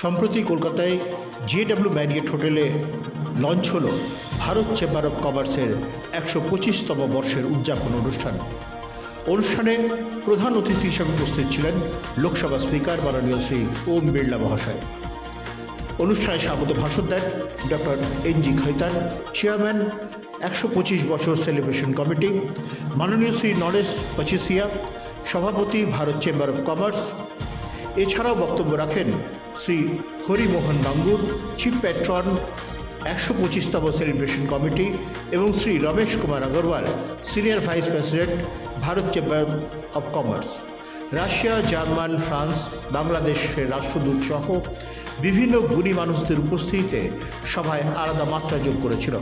সম্প্রতি কলকাতায় ZW Marriott হোটেলে লঞ্চ হল ভারত চেম্বার অব কমার্সের একশো পঁচিশতম বর্ষের উদযাপন অনুষ্ঠান। অনুষ্ঠানে প্রধান অতিথি হিসেবে উপস্থিত ছিলেন লোকসভা স্পিকার মাননীয় শ্রী ওম বিড়লা মহাশয়। অনুষ্ঠানে স্বাগত ভাষণ দেন doctor N G Khaitan chairman, একশো পঁচিশ বছর সেলিব্রেশন কমিটি, মাননীয় শ্রী নরেশ পচিসিয়া, সভাপতি ভারত চেম্বার অব কমার্স এছাড়াও বক্তব্য রাখেন শ্রী হরিমোহন গাঙ্গুর চিফ প্যাট্রন, একশো পঁচিশতম সেলিব্রেশন কমিটি এবং Shri Ramesh Kumar Agarwal, senior vice president, Bharat chamber of commerce. Russia, German, France, বাংলাদেশের রাষ্ট্রদূত সহ বিভিন্ন গুণী মানুষদের উপস্থিতিতে সভায় আলাদা মাত্রা যোগ করেছিল।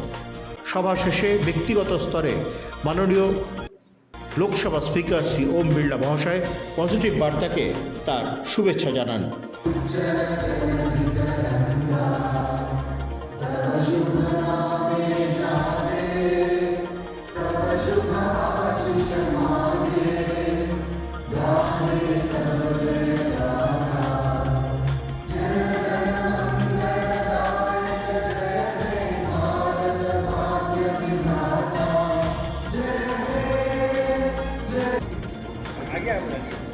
সভা শেষে ব্যক্তিগত স্তরে মাননীয় লোকসভা স্পিকার শ্রী ওম বিড়লা মহাশয় পজিটিভ বার্তাকে তার শুভেচ্ছা জানান। I get.